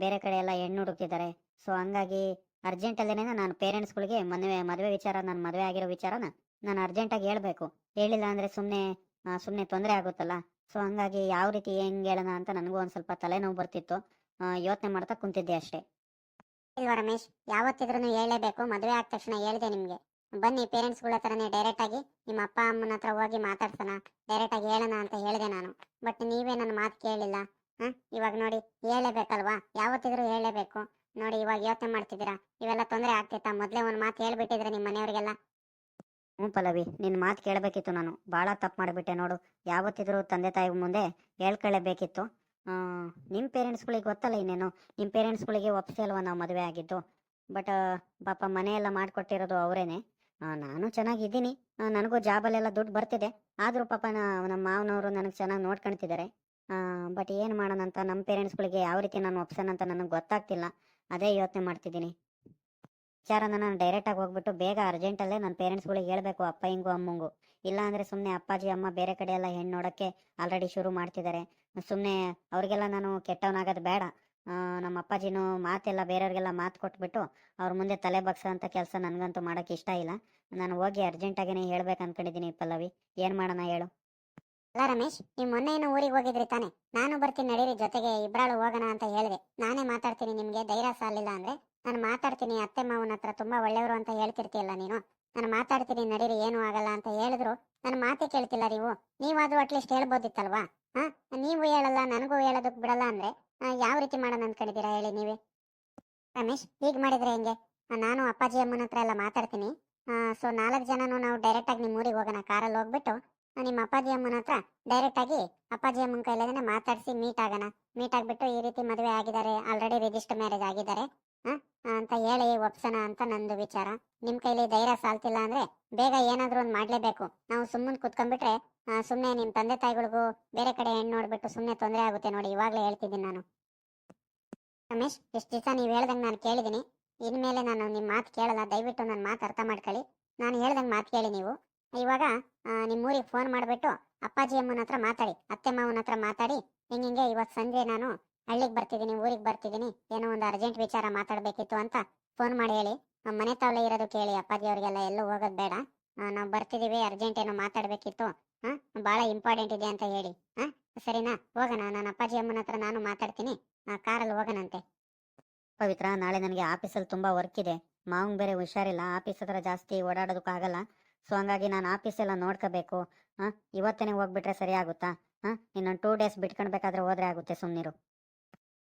ಬೇರೆ ಕಡೆ ಎಲ್ಲ ಹೆಣ್ಣು ಹುಡುಕ್ತಿದ್ದಾರೆ. ಸೊ ಹಂಗಾಗಿ ಅರ್ಜೆಂಟಲ್ಲೇನೆ ನಾನು ಪೇರೆಂಟ್ಸ್ಗಳಿಗೆ ಮದುವೆ ಮದುವೆ ವಿಚಾರ, ನಾನು ಮದುವೆ ಆಗಿರೋ ವಿಚಾರನ ನಾನು ಅರ್ಜೆಂಟಾಗಿ ಹೇಳಬೇಕು. ಹೇಳಿಲ್ಲ ಅಂದ್ರೆ ಸುಮ್ಮನೆ ಸುಮ್ಮನೆ ತೊಂದರೆ ಆಗುತ್ತಲ್ಲ. ಸೊ ಹಂಗಾಗಿ ಯಾವ ರೀತಿ ಹೆಂಗೆ ಹೇಳೋಣ ಅಂತ ನನಗೂ ಒಂದು ಸ್ವಲ್ಪ ತಲೆನೋವು ಬರ್ತಿತ್ತು. ಯೋಚನೆ ಮಾಡ್ತಾ ಕುಂತಿದ್ದೆ ಅಷ್ಟೇ. ಇಲ್ವಾ ರಮೇಶ್ ಯಾವತ್ತಿದ್ರೂ ಹೇಳಲೇಬೇಕು, ಮದುವೆ ಆದ ತಕ್ಷಣ ಹೇಳಿದೆ ನಿಮ್ಗೆ. ಬನ್ನಿ ಪೇರೆಂಟ್ಸ್ಗಳ ಹತ್ರನೇ ಡೈರೆಕ್ಟ್ ಆಗಿ ನಿಮ್ಮ ಅಪ್ಪ, ಅಮ್ಮನ ಹತ್ರ ಹೋಗಿ ಮಾತಾಡ್ಸೋಣ ಡೈರೆಕ್ಟ್ ಆಗಿ ಹೇಳೋಣ ಅಂತ ಹೇಳಿದೆ ನಾನು. ಬಟ್ ನೀವೇ ನನ್ನ ಮಾತು ಕೇಳಿಲ್ಲ, ಹಾ? ಇವಾಗ ನೋಡಿ, ಹೇಳಲೇಬೇಕಲ್ವಾ? ಯಾವತ್ತಿದ್ರೂ ಹೇಳಲೇಬೇಕು. ನೋಡಿ, ಇವಾಗ ಯೋಚನೆ ಮಾಡ್ತಿದ್ದೀರಾ? ಇವೆಲ್ಲ ತೊಂದರೆ ಆಗ್ತಿತ್ತಾ? ಮೊದಲೇ ಒಂದು ಮಾತು ಹೇಳ್ಬಿಟ್ಟಿದ್ರೆ ನಿಮ್ಮ ಮನೆಯವರಿಗೆಲ್ಲ? ಹ್ಞೂ ಪಲ್ಲವಿ ನಿನ್ನ ಮಾತು ಕೇಳಬೇಕಿತ್ತು ನಾನು. ಭಾಳ ತಪ್ಪು ಮಾಡಿಬಿಟ್ಟೆ ನೋಡು. ಯಾವತ್ತಿದ್ರೂ ತಂದೆ ತಾಯಿ ಮುಂದೆ ಹೇಳ್ಕೊಳ್ಳೇಬೇಕಿತ್ತು. ನಿಮ್ಮ ಪೇರೆಂಟ್ಸ್ಗಳಿಗೆ ಗೊತ್ತಲ್ಲ ಇನ್ನೇನು? ನಿಮ್ಮ ಪೇರೆಂಟ್ಸ್ಗಳಿಗೆ ಒಪ್ಸಿ ಅಲ್ವಾ ನಾವು ಮದುವೆ ಆಗಿದ್ದು? ಬಟ್ ಪಾಪ ಮನೆಯೆಲ್ಲ ಮಾಡಿಕೊಟ್ಟಿರೋದು ಅವರೇನೆ. ನಾನು ಚೆನ್ನಾಗಿದ್ದೀನಿ. ನನಗೂ ಜಾಬಲ್ಲೆಲ್ಲ ದುಡ್ಡು ಬರ್ತಿದೆ. ಆದರೂ ಪಾಪ ನಮ್ಮ ಮಾವನವರು ನನಗೆ ಚೆನ್ನಾಗಿ ನೋಡ್ಕೊಳ್ತಿದ್ದಾರೆ ಬಟ್ ಏನು ಮಾಡೋಣ ಅಂತ ನಮ್ಮ ಪೇರೆಂಟ್ಸ್ಗಳಿಗೆ ಯಾವ ರೀತಿ ನಾನು ಒಪ್ಸೋಣ ಅಂತ ನನಗೆ ಗೊತ್ತಾಗ್ತಿಲ್ಲ. ಅದೇ ಯೋಚನೆ ಮಾಡ್ತಿದ್ದೀನಿ. ವಿಚಾರನ ನಾನು ಡೈರೆಕ್ಟಾಗಿ ಹೋಗ್ಬಿಟ್ಟು ಬೇಗ ಅರ್ಜೆಂಟಲ್ಲೇ ನನ್ನ ಪೇರೆಂಟ್ಸ್ಗಳಿಗೆ ಹೇಳಬೇಕು ಅಪ್ಪ, ಹಿಂಗು, ಅಮ್ಮಂಗು. ಇಲ್ಲ ಅಂದರೆ ಸುಮ್ಮನೆ ಅಪ್ಪಾಜಿ, ಅಮ್ಮ ಬೇರೆ ಕಡೆ ಎಲ್ಲ ಹೆಣ್ಣು ನೋಡೋಕ್ಕೆ ಆಲ್ರೆಡಿ ಶುರು ಮಾಡ್ತಿದ್ದಾರೆ. ಸುಮ್ಮನೆ ಅವ್ರಿಗೆಲ್ಲ ನಾನು ಕೆಟ್ಟವನಾಗೋದು ಬೇಡ. ನಮ್ಮ ಅಪ್ಪಾಜಿನೂ ಮಾತೆಲ್ಲ ಬೇರೆಯವ್ರಿಗೆಲ್ಲ ಮಾತು ಕೊಟ್ಬಿಟ್ಟು ಅವ್ರ ಮುಂದೆ ತಲೆ ಬಗ್ಸೋಂಥ ಕೆಲಸ ನನಗಂತೂ ಮಾಡೋಕೆ ಇಷ್ಟ ಇಲ್ಲ. ನಾನು ಹೋಗಿ ಅರ್ಜೆಂಟಾಗೇ ಹೇಳ್ಬೇಕು ಅನ್ಕೊಂಡಿದ್ದೀನಿ ಪಲ್ಲವಿ. ಏನು ಮಾಡೋಣ ಹೇಳು. ಅಲ್ಲ ರಮೇಶ್, ನೀವು ಮೊನ್ನೆ ಏನು ಊರಿಗೆ ಹೋಗಿದ್ರಿ ತಾನೆ. ನಾನು ಬರ್ತೀನಿ ನಡೀರಿ, ಜೊತೆಗೆ ಇಬ್ರಾಳು ಹೋಗೋಣ ಅಂತ ಹೇಳಿದೆ. ನಾನೇ ಮಾತಾಡ್ತೀನಿ ನಿಮ್ಗೆ, ಧೈರ್ಯ ಸಾಲಿಲ್ಲ ಅಂದ್ರೆ. ನಾನು ಮಾತಾಡ್ತೀನಿ ಅತ್ತೆ ಮಾವನ ಹತ್ರ ತುಂಬಾ ಒಳ್ಳೆಯವರು ಅಂತ ಹೇಳ್ತಿರ್ತೀಯಲ್ಲ ನೀನು. ನಾನು ಮಾತಾಡ್ತೀನಿ ನಡೀರಿ, ಏನು ಆಗಲ್ಲ ಅಂತ ಹೇಳಿದ್ರು. ನನ್ನ ಮಾತೇ ಕೇಳ್ತಿಲ್ಲ ನೀವು. ನೀವಾದ್ರೂ ಅಟ್ಲೀಸ್ಟ್ ಹೇಳ್ಬೋದಿತ್ತಲ್ವಾ? ನೀವು ಹೇಳಲ್ಲ, ನನಗೂ ಹೇಳೋದಕ್ಕೆ ಬಿಡಲ್ಲ ಅಂದ್ರೆ ಯಾವ ರೀತಿ ಮಾಡೋಣ ಅನ್ಕೊಂಡಿದ್ದೀರಾ ಹೇಳಿ ನೀವೇ? ರಮೇಶ್, ಹೀಗೆ ಮಾಡಿದ್ರೆ ಹೆಂಗೆ? ನಾನು ಅಪ್ಪಾಜಿ ಅಮ್ಮನ ಹತ್ರ ಎಲ್ಲ ಮಾತಾಡ್ತೀನಿ. ಸೊ ನಾಲ್ಕು ಜನನು ನಾವು ಡೈರೆಕ್ಟ್ ಆಗಿ ನಿಮ್ಮ ಊರಿಗೆ ಹೋಗೋಣ. ಕಾರಲ್ಲಿ ಹೋಗ್ಬಿಟ್ಟು ನಿಮ್ಮ ಅಪ್ಪಾಜಿ ಅಮ್ಮನ ಹತ್ರ ಡೈರೆಕ್ಟ್ ಆಗಿ ಅಪ್ಪಾಜಿ ಅಮ್ಮನ ಕೈಲೇ ಮಾತಾಡಿಸಿ ಮೀಟ್ ಆಗೋಣ. ಮೀಟ್ ಆಗಿಬಿಟ್ಟು ಈ ರೀತಿ ಮದುವೆ ಆಗಿದ್ದಾರೆ ಆಲ್ರೆಡಿ ರಿಜಿಸ್ಟರ್ ಮ್ಯಾರೇಜ್ ಆಗಿದ್ದಾರೆ. ಅಂತ ಹೇಳಿ ಒಪ್ಸೋಣ ಅಂತ ನಂದು ವಿಚಾರ. ನಿಮ್ಮ ಕೈಲಿ ಧೈರ್ಯ ಸಾಲ್ತಿಲ್ಲ ಅಂದ್ರೆ ಬೇಗ ಏನಾದ್ರೂ ಒಂದ್ ಮಾಡ್ಲೇಬೇಕು. ನಾವು ಸುಮ್ಮನೆ ಕುತ್ಕೊಂಡ್ಬಿಟ್ರೆ ಸುಮ್ಮನೆ ನಿಮ್ಮ ತಂದೆ ತಾಯಿಗಳಿಗೂ ಬೇರೆ ಕಡೆ ಹೆಣ್ಣು ನೋಡ್ಬಿಟ್ಟು ಸುಮ್ಮನೆ ತೊಂದರೆ ಆಗುತ್ತೆ ನೋಡಿ, ಇವಾಗ್ಲೇ ಹೇಳ್ತಿದ್ದೀನಿ ನಾನು. ರಮೇಶ್ ಎಷ್ಟು ದಿವಸ ನೀವು ಹೇಳ್ದಂಗೆ ನಾನು ಕೇಳಿದೀನಿ ಇನ್ಮೇಲೆ ನಾನು ನಿಮ್ಮ ಮಾತು ಕೇಳಲ್ಲ, ದಯವಿಟ್ಟು ನನ್ನ ಮಾತು ಅರ್ಥ ಮಾಡ್ಕೊಳ್ಳಿ. ನಾನು ಹೇಳ್ದಂಗೆ ಮಾತು ಕೇಳಿ ನೀವು. ಇವಾಗ ನಿಮ್ಮ ಊರಿಗೆ ಫೋನ್ ಮಾಡಿಬಿಟ್ಟು ಅಪ್ಪಾಜಿ ಅಮ್ಮನ ಹತ್ರ ಮಾತಾಡಿ ಅತ್ತೆ ಮಾವನ ಹತ್ರ ಮಾತಾಡಿ, ಹಿಂಗೆ ಇವತ್ತು ಸಂಜೆ ನಾನು ಹಳ್ಳಿಗೆ ಬರ್ತಿದ್ದೀನಿ ಊರಿಗೆ ಬರ್ತಿದ್ದೀನಿ ಏನೋ ಒಂದು ಅರ್ಜೆಂಟ್ ವಿಚಾರ ಮಾತಾಡಬೇಕಿತ್ತು ಅಂತ ಫೋನ್ ಮಾಡಿ ಹೇಳಿ. ಮನೆ ತಾವಲೆ ಇರೋದು ಕೇಳಿ ಅಪ್ಪಾಜಿ ಅವ್ರಿಗೆಲ್ಲ ಎಲ್ಲೂ ಹೋಗೋದು ಬೇಡ. ನಾವು ಬರ್ತಿದ್ದೀವಿ ಅರ್ಜೆಂಟ್ ಏನೋ ಮಾತಾಡಬೇಕಿತ್ತು. ಹಾಂ ಭಾಳ ಇಂಪಾರ್ಟೆಂಟ್ ಇದೆ ಅಂತ ಹೇಳಿ. ಹಾಂ ಸರಿನಾ? ಹೋಗೋಣ, ನಾನು ಅಪ್ಪಾಜಿ ಅಮ್ಮನ ಹತ್ರ ನಾನು ಮಾತಾಡ್ತೀನಿ. ಕಾರಲ್ಲಿ ಹೋಗೋಣಂತೆ. ಪವಿತ್ರ, ನಾಳೆ ನನಗೆ ಆಫೀಸಲ್ಲಿ ತುಂಬ ವರ್ಕ್ ಇದೆ. ಮಾವಂಗೆ ಬೇರೆ ಹುಷಾರಿಲ್ಲ, ಆಫೀಸ್ ಹತ್ರ ಜಾಸ್ತಿ ಓಡಾಡೋದಕ್ಕಾಗಲ್ಲ ಸೊ, ಹಂಗಾಗಿ ನಾನು ಆಫೀಸೆಲ್ಲ ನೋಡ್ಕೋಬೇಕು. ಹಾಂ ಇವತ್ತೇ ಹೋಗ್ಬಿಟ್ರೆ ಸರಿ ಆಗುತ್ತಾ? ಹಾಂ ಇನ್ನೊಂದು ಟೂ ಡೇಸ್ ಬಿಟ್ಕೊಳ್ಬೇಕಾದ್ರೆ ಹೋದ್ರೆ ಆಗುತ್ತೆ ಸುಮ್ಮನಿರು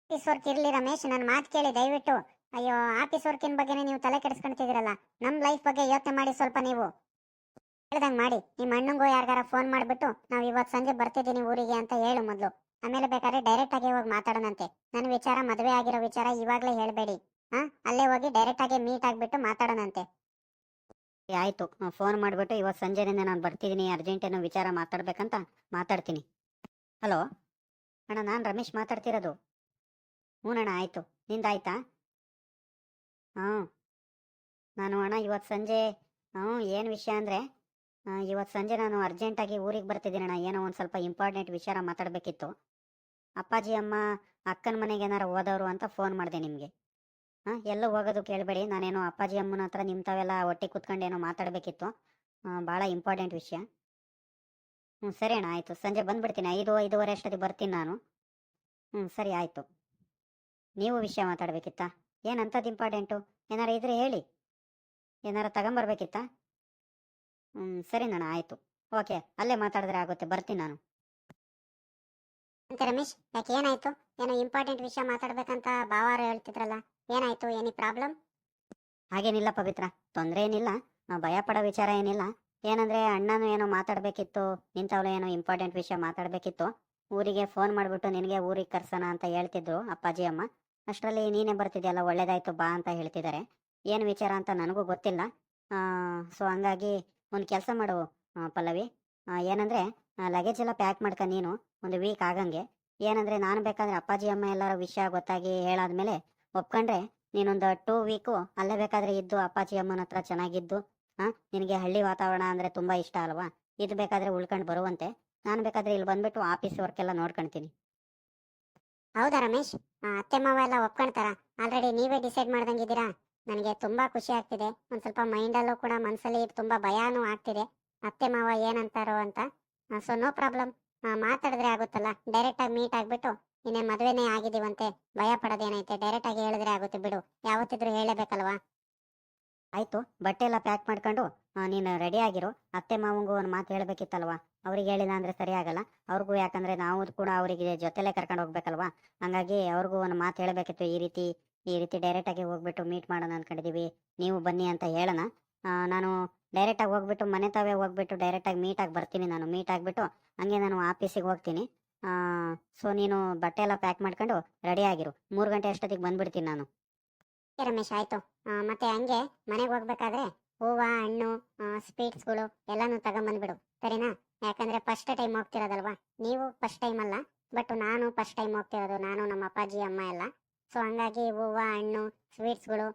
ಆಫೀಸ್ ವರ್ಕ್ ಇರ್ಲಿ ರಮೇಶ್ ನನ್ನ ಮಾತು ಕೇಳಿ ದಯವಿಟ್ಟು. ಅಯ್ಯೋ ಆಫೀಸ್ ವರ್ಕಿನ ಬಗ್ಗೆನೇ ನೀವು ತಲೆ ಕೆಡಿಸ್ಕೊಂತಿದ್ದೀರಲ್ಲ ನಮ್ಮ ಲೈಫ್ ಬಗ್ಗೆ ಯೋಚನೆ ಮಾಡಿ ಸ್ವಲ್ಪ ನೀವು. ಹೇಳ್ದಂಗೆ ಮಾಡಿ ನಿಮ್ಮ ಅಣ್ಣಂಗೂ ಯಾರಿಗಾರ ಫೋನ್ ಮಾಡಿಬಿಟ್ಟು, ನಾವು ಇವತ್ತು ಸಂಜೆ ಬರ್ತಿದ್ದೀನಿ ಊರಿಗೆ ಅಂತ ಹೇಳು ಮೊದಲು. ಆಮೇಲೆ ಬೇಕಾದ್ರೆ ಡೈರೆಕ್ಟ್ ಆಗಿ ಹೋಗಿ ಮಾತಾಡೋಣಂತೆ. ನನ್ನ ವಿಚಾರ ಮದುವೆ ಆಗಿರೋ ವಿಚಾರ ಇವಾಗಲೇ ಹೇಳಬೇಡಿ. ಹಾ, ಅಲ್ಲೇ ಹೋಗಿ ಡೈರೆಕ್ಟ್ ಆಗಿ ಮೀಟ್ ಆಗಿಬಿಟ್ಟು ಮಾತಾಡೋಣಂತೆ. ಆಯಿತು. ಫೋನ್ ಮಾಡಿಬಿಟ್ಟು ಇವತ್ತು ಸಂಜೆನಿಂದ ನಾನು ಬರ್ತಿದ್ದೀನಿ, ಅರ್ಜೆಂಟ್ ಏನೋ ವಿಚಾರ ಮಾತಾಡ್ಬೇಕಂತ ಮಾತಾಡ್ತೀನಿ. ಹಲೋ? ಅಣ್ಣ, ನಾನು ರಮೇಶ್ ಮಾತಾಡ್ತಿರೋದು. ಹ್ಞೂನಣ್ಣ ಆಯಿತು. ನಿಂದಾಯ್ತಾ? ಹ್ಞೂ. ನಾನು ಅಣ್ಣ, ಇವತ್ತು ಸಂಜೆ, ಹ್ಞೂ, ಏನು ವಿಷಯ ಅಂದರೆ ಇವತ್ತು ಸಂಜೆ ನಾನು ಅರ್ಜೆಂಟಾಗಿ ಊರಿಗೆ ಬರ್ತಿದ್ದೀನಣ್ಣ. ಏನೋ ಒಂದು ಸ್ವಲ್ಪ ಇಂಪಾರ್ಟೆಂಟ್ ವಿಚಾರ ಮಾತಾಡಬೇಕಿತ್ತು. ಅಪ್ಪಾಜಿ, ಅಮ್ಮ, ಅಕ್ಕನ ಮನೆಗೆ ಏನಾರು ಹೋದವರು ಅಂತ ಫೋನ್ ಮಾಡಿದೆ ನಿಮಗೆ. ಹಾಂ ಎಲ್ಲೂ ಹೋಗೋದು ಕೇಳಬೇಡಿ. ನಾನೇನೋ ಅಪ್ಪಾಜಿ, ಅಮ್ಮನ ಹತ್ರ ನಿಮ್ಮ ತಾವೆಲ್ಲ ಒಟ್ಟಿಗೆ ಕುತ್ಕೊಂಡು ಏನೋ ಮಾತಾಡಬೇಕಿತ್ತು. ಭಾಳ ಇಂಪಾರ್ಟೆಂಟ್ ವಿಷಯ. ಹ್ಞೂ, ಸರಿ ಅಣ್ಣ, ಆಯಿತು. ಸಂಜೆ ಬಂದುಬಿಡ್ತೀನಿ. ಐದು, ಐದೂವರೆ ಅಷ್ಟೊತ್ತಿಗೆ ಬರ್ತೀನಿ ನಾನು. ಹ್ಞೂ, ಸರಿ, ಆಯಿತು. ನೀವು ವಿಷಯ ಮಾತಾಡಬೇಕಿತ್ತಾ? ಏನಂಥದ್ದು ಇಂಪಾರ್ಟೆಂಟು ಏನಾರ ಇದ್ರೆ ಹೇಳಿ. ಏನಾರ ತಗೊಂಬರ್ಬೇಕಿತ್ತಾ? ಹ್ಞೂ ಸರಿ ನಾನು ಆಯಿತು. ಓಕೆ ಅಲ್ಲೇ ಮಾತಾಡಿದ್ರೆ ಆಗುತ್ತೆ ಬರ್ತೀನಿ ನಾನು. ಅಂತ ರಮೇಶ್ ಯಾಕೆ ಏನಾಯ್ತು? ಏನೋ ಇಂಪಾರ್ಟೆಂಟ್ ವಿಷಯ ಮಾತಾಡ್ಬೇಕಂತ ಭಾವಾರು ಹೇಳ್ತಿದ್ರಲ್ಲ ಏನಾಯ್ತು ಏನಿ ಪ್ರಾಬ್ಲಮ್ ಹಾಗೇನಿಲ್ಲ ಪವಿತ್ರ ತೊಂದರೆ ಏನಿಲ್ಲ ನಾವು ಭಯ ಪಡೋ ವಿಚಾರ ಏನಿಲ್ಲ. ಏನಂದ್ರೆ ಅಣ್ಣನು ಏನೋ ಮಾತಾಡಬೇಕಿತ್ತು ನಿಂತವಳು ಏನೋ ಇಂಪಾರ್ಟೆಂಟ್ ವಿಷಯ ಮಾತಾಡಬೇಕಿತ್ತು ಊರಿಗೆ ಫೋನ್ ಮಾಡಿಬಿಟ್ಟು ನಿನಗೆ ಊರಿಗೆ ಕರ್ಸೋಣ ಅಂತ ಹೇಳ್ತಿದ್ರು ಅಪ್ಪಾಜಿ ಅಮ್ಮ ಅಷ್ಟರಲ್ಲಿ ನೀನೇ ಬರ್ತಿದ್ಯಲ್ಲ, ಒಳ್ಳೇದಾಯ್ತು ಬಾ ಅಂತ ಹೇಳ್ತಿದ್ದಾರೆ. ಏನು ವಿಚಾರ ಅಂತ ನನಗೂ ಗೊತ್ತಿಲ್ಲ. ಸೊ ಹಂಗಾಗಿ ಒಂದು ಕೆಲಸ ಮಾಡು ಪಲ್ಲವಿ. ಏನಂದರೆ ಲಗೇಜ್ ಎಲ್ಲ ಪ್ಯಾಕ್ ಮಾಡ್ಕ ನೀನು, ಒಂದು ವೀಕ್ ಆಗಂಗೆ. ಏನಂದ್ರೆ, ನಾನು ಬೇಕಾದ್ರೆ ಅಪ್ಪಾಜಿ, ಅಮ್ಮ ಎಲ್ಲರ ವಿಷಯ ಗೊತ್ತಾಗಿ ಹೇಳಾದ್ಮೇಲೆ ಒಪ್ಕೊಂಡ್ರೆ ನೀನೊಂದು ಟೂ ವೀಕು ಅಲ್ಲೇ ಬೇಕಾದ್ರೆ ಇದ್ದು ಅಪ್ಪಾಜಿ, ಅಮ್ಮನ ಹತ್ರ ಚೆನ್ನಾಗಿದ್ದು ಹಾ ನಿನಗೆ ಹಳ್ಳಿ ವಾತಾವರಣ ಅಂದ್ರೆ ತುಂಬಾ ಇಷ್ಟ ಅಲ್ವಾ? ಇದು ಬೇಕಾದ್ರೆ ಉಳ್ಕೊಂಡು ಬರುವಂತೆ. ನಾನು ಬೇಕಾದ್ರೆ ಇಲ್ಲಿ ಬಂದ್ಬಿಟ್ಟು ಆಫೀಸ್ ವರ್ಕ್ ನೋಡ್ಕೊಳ್ತೀನಿ ಹೌದಾ ರಮೇಶ್? ಅತ್ತೆ ಮಾವ ಎಲ್ಲ ಒಪ್ಕೊಂತಾರ ಆಲ್ರೆಡಿ ನೀವೇ ಡಿಸೈಡ್ ಮಾಡ್ದಂಗಿದ್ದೀರಾ? ನನಗೆ ತುಂಬಾ ಖುಷಿ ಆಗ್ತಿದೆ. ಒಂದ್ ಸ್ವಲ್ಪ ಮೈಂಡಲ್ಲೂ ಕೂಡ ಮನಸ್ಸಲ್ಲಿ ತುಂಬಾ ಭಯಾನೂ ಆಗ್ತಿದೆ. ಅತ್ತೆ ಮಾವ ಏನಂತಾರೋ ಅಂತ. ಸೊ ನೋ ಪ್ರಾಬ್ಲಮ್ ಮಾತಾಡಿದ್ರೆ ಆಗುತ್ತಲ್ಲ? ಡೈರೆಕ್ಟ್ ಆಗಿ ಮೀಟ್ ಆಗಿಬಿಟ್ಟು ಇನ್ನೇ ಮದುವೆನೇ ಆಗಿದೀವಂತೆ ಭಯ ಪಡೋದೇನೈತೆ? ಡೈರೆಕ್ಟ್ ಆಗಿ ಹೇಳಿದ್ರೆ ಆಗುತ್ತೆ ಬಿಡು. ಯಾವತ್ತಿದ್ರು ಹೇಳಬೇಕಲ್ವಾ? ಆಯ್ತು. ಬಟ್ಟೆ ಎಲ್ಲ ಪ್ಯಾಕ್ ಮಾಡ್ಕೊಂಡು ನೀನು ರೆಡಿ ಆಗಿರು. ಅತ್ತೆ ಮಾವಂಗೂ ಒಂದು ಮಾತು ಹೇಳ್ಬೇಕಿತ್ತಲ್ವಾ? ಅವ್ರಿಗೆ ಹೇಳಿಲ್ಲ ಅಂದ್ರೆ ಸರಿ ಆಗಲ್ಲ. ಅವ್ರಿಗೂ ಯಾಕಂದ್ರೆ ನಾವು ಕೂಡ ಅವರಿಗೆ ಜೊತೆಲೆ ಕರ್ಕೊಂಡು ಹೋಗ್ಬೇಕಲ್ವಾ? ಹಂಗಾಗಿ ಅವ್ರಿಗೂ ಒಂದು ಮಾತು ಹೇಳಬೇಕಿತ್ತು, ಈ ರೀತಿ ಈ ರೀತಿ ಡೈರೆಕ್ಟ್ ಆಗಿ ಹೋಗ್ಬಿಟ್ಟು ಮೀಟ್ ಮಾಡೋಣ ಅನ್ಕೊಂಡಿದೀವಿ. ನೀವು ಬನ್ನಿ ಅಂತ ಹೇಳೋಣ. ನಾನು ಡೈರೆಕ್ಟ್ ಆಗಿ ಹೋಗ್ಬಿಟ್ಟು ಮನೆ ತಾವೇ ಹೋಗ್ಬಿಟ್ಟು ಡೈರೆಕ್ಟ್ ಆಗಿ ಮೀಟ್ ಆಗಿ ಬರ್ತೀನಿ ನಾನು. ಮೀಟ್ ಆಗಿಬಿಟ್ಟು ಹಂಗೆ ನಾನು ಆಫೀಸಿಗೆ ಹೋಗ್ತೀನಿ. ಸೊ ನೀನು ಬಟ್ಟೆ ಎಲ್ಲ ಪ್ಯಾಕ್ ಮಾಡ್ಕೊಂಡು ರೆಡಿ ಆಗಿರು. ಮೂರು ಗಂಟೆ ಅಷ್ಟೊತ್ತಿಗೆ ಬಂದ್ಬಿಡ್ತೀನಿ ನಾನು. ರಮೇಶ್, ಆಯ್ತು. ಮತ್ತೆ ಹಂಗೆ ಮನೆಗೆ ಹೋಗ್ಬೇಕಾದ್ರೆ ಹೂವು, ಹಣ್ಣು ಸ್ವೀಟ್ಸ್ಗಳು ಎಲ್ಲಾನು ತಗೊಂಬಂದ್ಬಿಡು. ಸರಿನಾ? ಯಾಕಂದ್ರೆ ಫಸ್ಟ್ ಟೈಮ್ ಹೋಗ್ತಿರೋದಲ್ವಾ? ನೀವು ಫಸ್ಟ್ ಟೈಮ್ ಅಲ್ಲ ಬಟ್ ನಾನು ಫಸ್ಟ್ ಟೈಮ್ ಹೋಗ್ತಿರೋದು. ನಾನು ನಮ್ಮ ಅಪ್ಪಾಜಿ ಅಮ್ಮ ಎಲ್ಲ. ಸೊ ಹಂಗಾಗಿ ಹೂವ ಹಣ್ಣು ಸ್ವೀಟ್ಸ್ಗಳು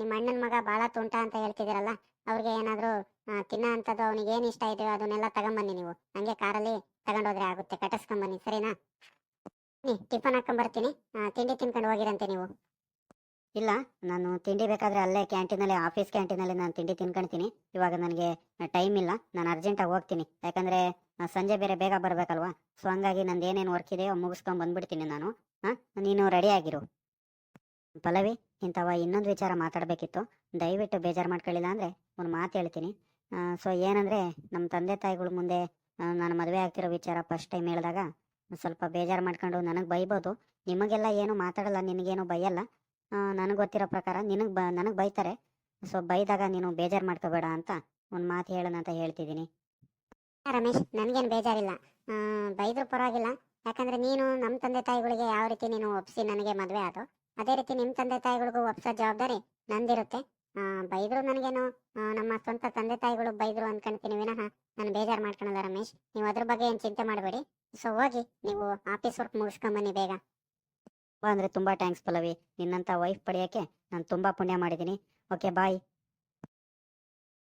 ನಿಮ್ಮ ಅಣ್ಣನ ಮಗ ಭಾಳ ತುಂಟ ಅಂತ ಹೇಳ್ತಿದ್ದೀರಲ್ಲ ಅವ್ರಿಗೆ ಏನಾದರೂ ತಿನ್ನೋ ಅಂಥದ್ದು ಅವ್ನಿಗೆ ಏನು ಇಷ್ಟ ಇದೆಯೋ ಅದನ್ನೆಲ್ಲ ತಗೊಂಬನ್ನಿ ನೀವು. ಹಂಗೆ ಕಾರಲ್ಲಿ ತಗೊಂಡೋದ್ರೆ ಆಗುತ್ತೆ. ಕಟ್ಟಿಸ್ಕೊಂಬನ್ನಿ ಸರಿನಾ? ಟಿಫನ್ ಹಾಕೊಂಬರ್ತೀನಿ ಆ, ತಿಂಡಿ ತಿನ್ಕೊಂಡು ಹೋಗಿರಂತೆ ನೀವು. ಇಲ್ಲ, ನಾನು ತಿಂಡಿ ಬೇಕಾದ್ರೆ ಅಲ್ಲೇ ಕ್ಯಾಂಟೀನಲ್ಲಿ, ಆಫೀಸ್ ಕ್ಯಾಂಟೀನಲ್ಲಿ ನಾನು ತಿಂಡಿ ತಿನ್ಕೊಂತೀನಿ ಇವಾಗ ನನಗೆ ಟೈಮ್ ಇಲ್ಲ, ನಾನು ಅರ್ಜೆಂಟಾಗಿ ಹೋಗ್ತೀನಿ. ಯಾಕಂದರೆ ಸಂಜೆ ಬೇರೆ ಬೇಗ ಬರಬೇಕಲ್ವಾ? ಸೊ, ಹಂಗಾಗಿ ನಂದು ಏನೇನು ವರ್ಕ್ ಇದೆಯೋ ಮುಗಿಸ್ಕೊಂಡು ಬಂದ್ಬಿಡ್ತೀನಿ ನಾನು. ಹಾಂ ನೀನು ರೆಡಿಯಾಗಿರು ಪಲ್ಲವಿ, ಇಂಥವ ಇನ್ನೊಂದು ವಿಚಾರ ಮಾತಾಡಬೇಕಿತ್ತು. ದಯವಿಟ್ಟು ಬೇಜಾರು ಮಾಡ್ಕೊಳ್ಳಿಲ್ಲ ಅಂದರೆ ಒಂದು ಮಾತು ಹೇಳ್ತೀನಿ. ಸೊ, ಏನಂದರೆ ನಮ್ಮ ತಂದೆ ತಾಯಿಗಳ ಮುಂದೆ ನಾನು ಮದುವೆ ಆಗ್ತಿರೋ ವಿಚಾರ ಫಸ್ಟ್ ಟೈಮ್ ಹೇಳಿದಾಗ ಸ್ವಲ್ಪ ಬೇಜಾರು ಮಾಡ್ಕೊಂಡು ನನಗೆ ಬೈಬೋದು. ನಿಮಗೆಲ್ಲ ಏನು ಮಾತಾಡಲ್ಲ, ನಿನಗೇನು ಬೈಯಲ್ಲ. ನನಗೆ ಗೊತ್ತಿರೋ ಪ್ರಕಾರ ನಿನಗೆ ಬ, ನನಗೆ ಬೈತಾರೆ. ಸೊ ಬೈದಾಗ ನೀನು ಬೇಜಾರು ಮಾಡ್ಕೋಬೇಡ ಅಂತ ಒಂದು ಮಾತು ಹೇಳೋಣ ಅಂತ ಹೇಳ್ತಿದ್ದೀನಿ. ರಮೇಶ್, ನನಗೇನು ಬೇಜಾರಿಲ್ಲ. ಬೈದ್ರು ಪರವಾಗಿಲ್ಲ. ಯಾಕಂದ್ರೆ ನೀನು ನಮ್ಮ ತಂದೆ ತಾಯಿಗಳಿಗೆ ಯಾವ ರೀತಿ ನೀನು ಒಪ್ಸಿ ನನಗೆ ಮದುವೆ ಆದೋ, ಅದೇ ರೀತಿ ನಿಮ್ಮ ತಂದೆ ತಾಯಿಗಳಿಗೂ ಒಪ್ಸೋ ಜವಾಬ್ದಾರಿ ನಂದಿರುತ್ತೆ. ಬೈದ್ರು ನನಗೇನು ನಮ್ಮ ಸ್ವಂತ ತಂದೆ ತಾಯಿಗಳು ಬೈದ್ರು ಅನ್ಕೊಂತೀನಿ ವಿನಃ ನಾನು ಬೇಜಾರು ಮಾಡ್ಕೊಳಲ್ಲ ರಮೇಶ್. ನೀವು ಅದ್ರ ಬಗ್ಗೆ ಏನು ಚಿಂತೆ ಮಾಡಬೇಡಿ. ಸೊ ಹೋಗಿ ನೀವು ಆಫೀಸ್ ವರ್ಕ್ ಮುಗಿಸ್ಕೊಂಬನ್ನಿ ಬೇಗ. ಅಂದರೆ ತುಂಬ ಥ್ಯಾಂಕ್ಸ್ ಪಲ್ಲವಿ. ನಿನ್ನಂಥ ವೈಫ್ ಪಡೆಯೋಕ್ಕೆ ನಾನು ತುಂಬ ಪುಣ್ಯ ಮಾಡಿದ್ದೀನಿ ಓಕೆ ಬಾಯ್